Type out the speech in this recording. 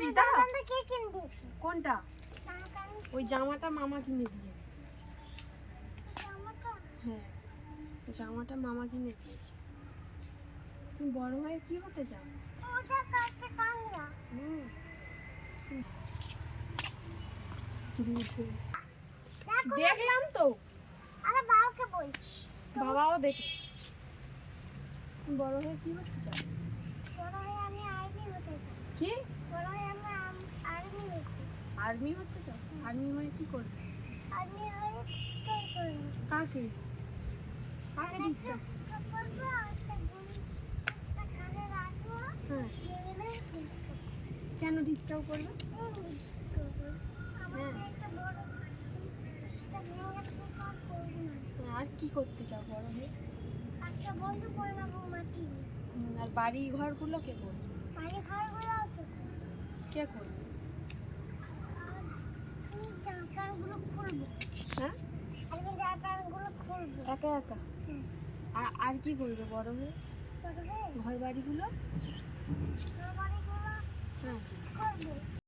ফিতা জামাটা কে কিনে কোনটা? ওই জামাটা মামা কিনে দিয়েছে। হ্যাঁ জামাটা মামা কিনে দিয়েছে। তুমি বড় হয়ে কি হতে চাও? দেখলাম তো। আরে বাবাকে বলছি। বাবাও দেখেছে। বড় হয়ে কি হতে চাও? বড় হয়ে আমি আর্মি হতে চাই কি বড় হয়ে আমি আর্মি হতে আর্মি হতে চাও? আর্মি হয়ে কি করবে? আর্মি হয়ে ডিস্কাস করব কাকে? কাকে গুলি একটা কানে হ্যাঁ। ডিস্টার্ব। করবে? ফেকা করব আর কি করতে চাও বড় হয়ে একটা বন্ধু করব মাটি আর বাড়ি ঘরগুলো কে করবে? বাড়ি ঘরগুলো কে করবে? খুলবো হ্যাঁ? আমি খুলবো একা একা? আর আর কি করবে বড় হয়ে? ঘর বাড়িগুলো ঘর